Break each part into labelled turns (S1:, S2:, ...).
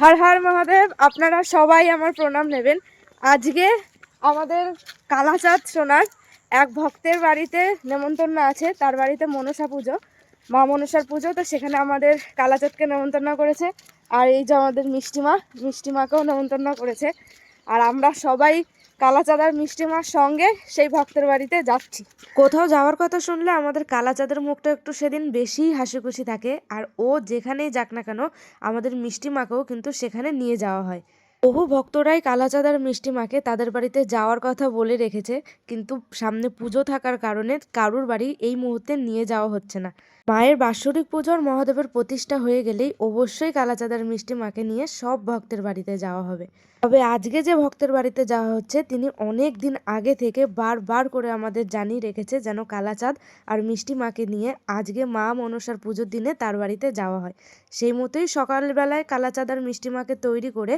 S1: হর হর মহাদেব, আপনারা সবাই আমার প্রণাম নেবেন। আজকে আমাদের কালাচাঁদ সোনার এক ভক্তের বাড়িতে নেমন্তন্ন আছে, তার বাড়িতে মনসা পুজো, মা মনসার পুজো, তো সেখানে আমাদের কালাচাঁদকে নেমন্তন্ন করেছে, আর এই যে আমাদের মিষ্টিমা, মিষ্টিমাকেও নেমন্তন্ন করেছে। আর আমরা সবাই কালাচাঁদ মিষ্টি মার সঙ্গে সেই ভক্তের বাড়িতে যাচ্ছি। কোথাও যাওয়ার কথা শুনলে আমাদের কালাচাঁদের মুখটা একটু সেদিন বেশিই হাসিখুশি থাকে, আর ও যেখানেই যাক না কেন, আমাদের মিষ্টি মাকেও কিন্তু সেখানে নিয়ে যাওয়া হয়। বহু ভক্তরাই কালাচাঁদ আর মিষ্টিমাকে তাদের বাড়িতে যাওয়ার কথা বলে রেখেছে, কিন্তু সামনে পুজো থাকার কারণে কারুর বাড়ি এই মুহূর্তে নিয়ে যাওয়া হচ্ছে না। মায়ের বাৎসরিক পুজোর মহাদেবের প্রতিষ্ঠা হয়ে গেলেই অবশ্যই কালাচাঁদ আর মিষ্টিমাকে নিয়ে সব ভক্তের বাড়িতে যাওয়া হবে। তবে আজকে যে ভক্তের বাড়িতে যাওয়া হচ্ছে, তিনি অনেক দিন আগে থেকে বারবার করে আমাদের জানিয়ে রেখেছে যেন কালাচাঁদ আর মিষ্টি মাকে নিয়ে আজকে মা মনসার পুজোর দিনে তার বাড়িতে যাওয়া হয়। সেই মতোই সকালবেলায় কালাচাঁদ আর মিষ্টি মাকে তৈরি করে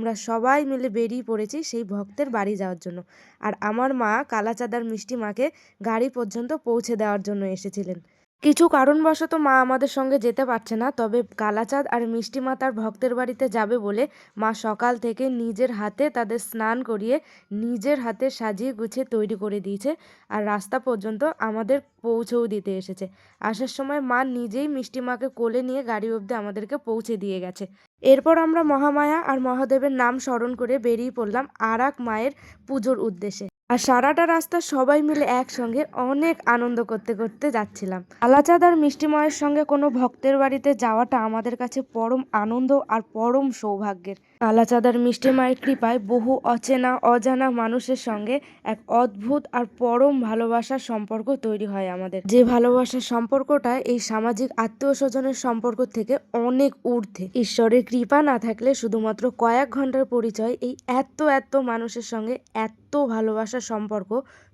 S1: আমরা সবাই মিলে বেরিয়ে পড়েছি সেই ভক্তের বাড়ি যাওয়ার জন্য। আর আমার মা কালাচাঁদার মিষ্টি মাকে গাড়ি পর্যন্ত পৌঁছে দেওয়ার জন্য এসেছিলেন। কিছু কারণবশত মা আমাদের সঙ্গে যেতে পারছে না, তবে কালাচাঁদ আর মিষ্টি মা তার ভক্তের বাড়িতে যাবে বলে মা সকাল থেকে নিজের হাতে তাদের স্নান করিয়ে নিজের হাতে সাজিয়ে গুছিয়ে তৈরি করে দিয়েছে আর রাস্তা পর্যন্ত আমাদের পৌঁছেও দিতে এসেছে। আসার সময় মা নিজেই মিষ্টি মাকে কোলে নিয়ে গাড়ি অবধি আমাদেরকে পৌঁছে দিয়ে গেছে। এরপর আমরা মহামায়া আর মহাদেবের নাম স্মরণ করে বেরিয়ে পড়লাম আর এক মায়ের পুজোর উদ্দেশ্যে। আর সারাটা রাস্তা সবাই মিলে একসঙ্গে অনেক আনন্দ করতে করতে যাচ্ছিলাম। আলাচাদার আর মিষ্টিময়ের সঙ্গে কোনো ভক্তের বাড়িতে যাওয়াটা আমাদের কাছে পরম আনন্দ আর পরম সৌভাগ্যের। আলাচাঁদ আর মিষ্টি মায়ের কৃপায় বহু অচেনা, অজানা মানুষের সঙ্গে এক অদ্ভুত আর পরম ভালোবাসার সম্পর্ক তৈরি হয় আমাদের। যে ভালোবাসার সম্পর্কটা এই সামাজিক আত্মীয় স্বজনের সম্পর্ক থেকে অনেক ঊর্ধ্বে। ঈশ্বরের কৃপা না থাকলে শুধুমাত্র কয়েক ঘণ্টার পরিচয় এই এত এত মানুষের সঙ্গে এত ভালোবাসার সম্পর্ক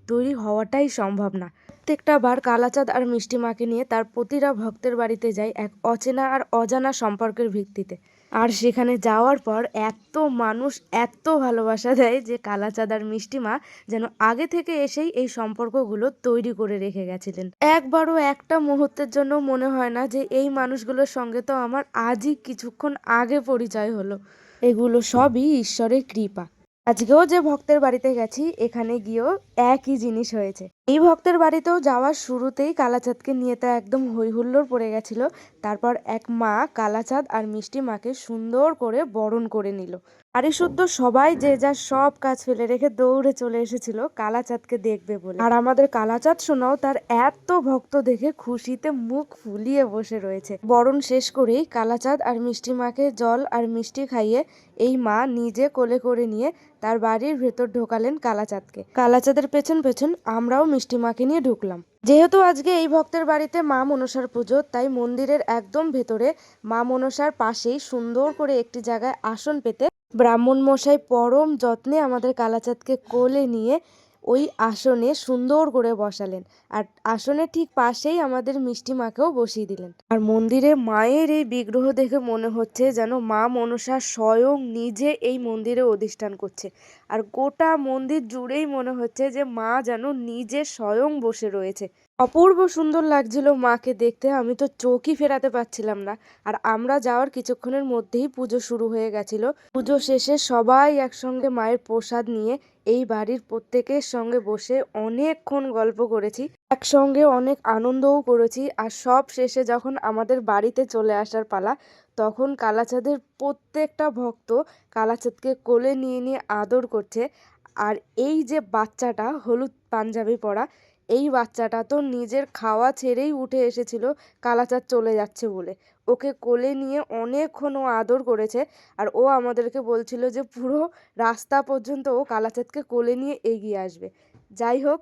S1: তৈরি হওয়াটাই সম্ভব না। প্রত্যেকটা বার কালাচাঁদ আর মিষ্টি মাকে নিয়ে তার প্রতিটা ভক্তের বাড়িতে যায় এক অচেনা আর অজানা সম্পর্কের ভিত্তিতে। আর সেখানে যাওয়ার পর এত মানুষ এত ভালোবাসা দেয় যে কালাচাঁদ আর মিষ্টি মা যেন আগে থেকে এসেই এই সম্পর্কগুলো তৈরি করে রেখে গেছিলেন। একবারও একটা মুহূর্তের জন্য মনে হয় না যে এই মানুষগুলোর সঙ্গে তো আমার আজই কিছুক্ষণ আগে পরিচয় হলো। এগুলো সবই ঈশ্বরের কৃপা। আজকেও যে ভক্তের বাড়িতে গেছি, এখানে গিয়েও একই জিনিস হয়েছে। এই ভক্তের বাড়িতেও যাওয়ার শুরুতেই কালাচাঁদকে নিয়ে তা একদম হইহুল্লোড় পড়ে গেছিল। তারপর এক মা কালাচাঁদ আর মিষ্টি মাকে সুন্দর করে বরণ করে নিল। আরে শুদ্ধ সবাই যে যার সব কাজ ফেলে রেখে দৌড়ে চলে এসেছিল, কালাচাঁদকে দেখবে বলে। আর আমাদের কালাচাঁদ শোনাও তার এত ভক্ত দেখে খুশিতে মুখ ফুলিয়ে বসে রয়েছে। বরণ শেষ করেই কালাচাঁদ আর মিষ্টি মাকে জল আর মিষ্টি খাইয়ে এই মা নিজে কোলে করে নিয়ে তার বাড়ির ভেতর ঢোকালেন কালাচাঁদকে। কালাচাঁদের পেছন পেছন আমরাও মিষ্টি মাকে নিয়ে ঢুকলাম। যেহেতু আজকে এই ভক্তের বাড়িতে মা মনসার পুজো, তাই মন্দিরের একদম ভেতরে মা মনসার পাশেই সুন্দর করে একটি জায়গায় আসন পেতে ব্রাহ্মণ মশাই পরম যত্নে আমাদের কালাচাঁদকে কোলে নিয়ে ওই আসনে সুন্দর করে বসালেন। আর আসনের ঠিক পাশেই আমাদের মিষ্টি মাকেও বসিয়ে দিলেন। আর মন্দিরে মায়ের এই বিগ্রহ দেখে মনে হচ্ছে যেন মা মনসা স্বয়ং নিজে এই মন্দিরে অধিষ্ঠান করছে। আর গোটা মন্দির জুড়েই মনে হচ্ছে যে মা যেন নিজে স্বয়ং বসে রয়েছে। অপূর্ব সুন্দর লাগছিল মাকে দেখতে, আমি তো চোখই ফেরাতে পারছিলাম না। আর আমরা যাওয়ার কিছুক্ষণের মধ্যেই পুজো শুরু হয়ে গেছিল। পুজো শেষে সবাই একসঙ্গে মায়ের প্রসাদ নিয়ে এই বাড়ির প্রত্যেকের সঙ্গে বসে অনেকক্ষণ গল্প করেছি, একসঙ্গে অনেক আনন্দও করেছি আর সব শেষে যখন আমাদের বাড়িতে চলে আসার পালা, তখন কালাচাঁদের প্রত্যেকটা ভক্ত কালাচাঁদকে কোলে নিয়ে নিয়ে আদর করছে। আর এই যে বাচ্চাটা, হলুদ পাঞ্জাবি পরা, এই বাচ্চাটা তো নিজের খাওয়া ছেড়েই উঠে এসেছিল, কালাচাঁদ চলে যাচ্ছে বলে। ওকে কোলে নিয়ে অনেকক্ষণ ও আদর করেছে আর ও আমাদেরকে বলছিল যে, পুরো রাস্তা পর্যন্ত ও কালাচাঁদকে কোলে নিয়ে এগিয়ে আসবে। যাই হোক,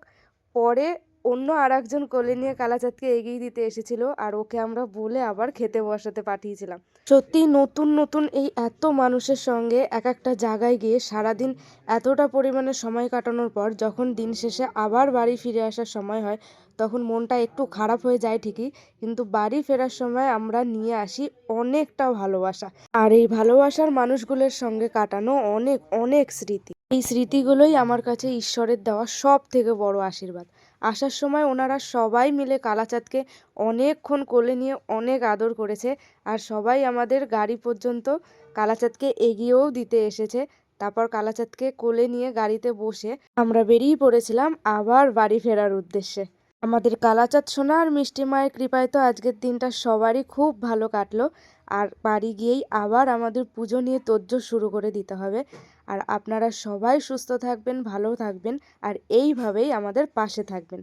S1: পরে অন্য আর একজন কোলে নিয়ে কালাচাঁদকে এগিয়ে দিতে এসেছিল আর ওকে আমরা বলে আবার খেতে বসাতে পাঠিয়েছিলাম। সত্যি নতুন নতুন এই এত মানুষের সঙ্গে এক একটা জায়গায় গিয়ে সারাদিন এতটা পরিমাণে সময় কাটানোর পর যখন দিন শেষে আবার বাড়ি ফিরে আসার সময় হয় তখন মনটা একটু খারাপ হয়ে যায় ঠিকই, কিন্তু বাড়ি ফেরার সময় আমরা নিয়ে আসি অনেকটা ভালোবাসা। আর এই ভালোবাসার মানুষগুলোর সঙ্গে কাটানো অনেক অনেক স্মৃতি। এই স্মৃতিগুলোই আমার কাছে ঈশ্বরের দেওয়া সব থেকে বড় আশীর্বাদ। আসার সময় ওনারা সবাই মিলে কালাচাঁদকে অনেকক্ষণ কোলে নিয়ে অনেক আদর করেছে আর সবাই আমাদের গাড়ি পর্যন্ত কালাচাঁদকে এগিয়েও দিতে এসেছে। তারপর কালাচাঁদকে কোলে নিয়ে গাড়িতে বসে আমরা বেরিয়ে পড়েছিলাম আবার বাড়ি ফেরার উদ্দেশ্যে। আমাদের কালাচাঁদ সোনা আর মিষ্টি মায়ের কৃপায় তো আজকের দিনটা সবারই খুব ভালো কাটলো। আর বাড়ি গিয়েই আবার আমাদের পুজো নিয়ে তর্য শুরু করে দিতে হবে। আর আপনারা সবাই সুস্থ থাকবেন, ভালো থাকবেন, আর এইভাবেই আমাদের পাশে থাকবেন।